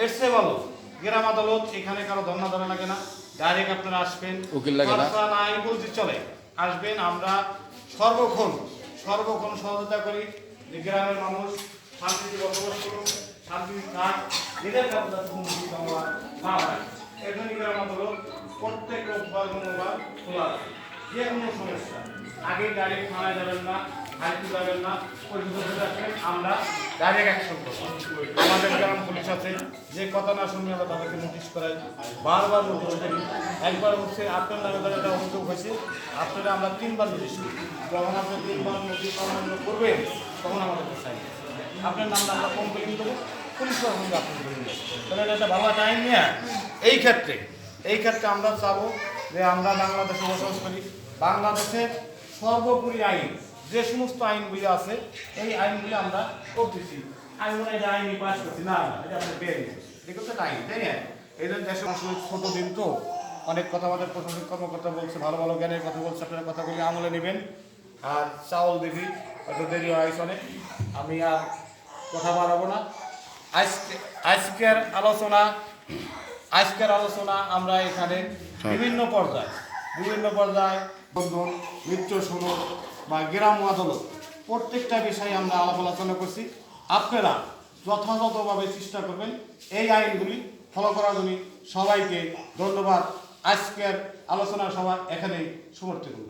এর চেয়ে ভালো গ্রাম আদালত এখানে কারও ধর্ণা ধরে লাগে না ডাইরেক্ট আপনারা আসবেন উকিল লাগে না? নাই বলতে চলে আসবেন আমরা সর্বক্ষণ সর্বক্ষণ সহযোগিতা করি যে গ্রামের মানুষ শান্তিতে বসবাস করুন শান্তিতে থাক কাছে আমরা না হয় এজন্য গ্রাম আদালত প্রত্যেক রোববার মঙ্গলবার খোলা। যে কোনো সমস্যা। আগে ডাইরেক্ট থানায় যাবেন না হাইকু যাবেন না হয়ে আসবেন আমরা ডাইরেক্ট অ্যাকশন করব। আমাদের গ্রাম পুলিশ আছে, যে কথা না শুনলে আমরা তাদেরকে নোটিশ করাই। বারবার নোটিশ করি একবার হচ্ছে আপনার নামে তার একটা অভিযোগ হয়েছে, আপনারা আমরা তিনবার নোটিশ করি। যখন আপনি তিনবার নোটিশ অমান্য করবেন, তখন আমাদের সাইন আপনার নামটা আমরা কমপ্লেন দেবো পুলিশ প্রশাসনকে আপনি তাহলে এটা একটা ভালো টাইম নিয়ে। এই ক্ষেত্রে এই ক্ষেত্রে আমরা চাবো যে আমরা বাংলাদেশে বসবাস করি। বাংলাদেশের সর্বোপরি আইন যে সমস্ত আইনগুলি আছে এই আইনগুলি আমরা করতেছি। আমি মনে হয় এটা পাস করছি। না এটা আমরা ঠিক আছে আইন তাই না? এই জন্য দেশের আসলে ছোট দিন তো অনেক কথা আমাদের প্রশাসনিক কর্মকর্তা বলছে ভালো ভালো জ্ঞানের কথা বলছে আপনারা কথাগুলি আমলে নেবেন। আর চাউল দেখি হয়তো দেরি হয় অনেক। আমি আর কথা বাড়াবো না। আজকে আজকের আলোচনা আজকের আলোচনা আমরা এখানে বিভিন্ন পর্যায়ে বিভিন্ন পর্যায়ে বন্ধন নৃত্য শুনো বা গ্রাম আদালত, প্রত্যেকটা বিষয়ে আমরা আলাপ আলোচনা করছি। আপনারা যথাযথভাবে চেষ্টা করবেন এই আইনগুলি ফলো করার জন্য। সবাইকে ধন্যবাদ। আজকের আলোচনা সভা এখানেই সমর্থ করব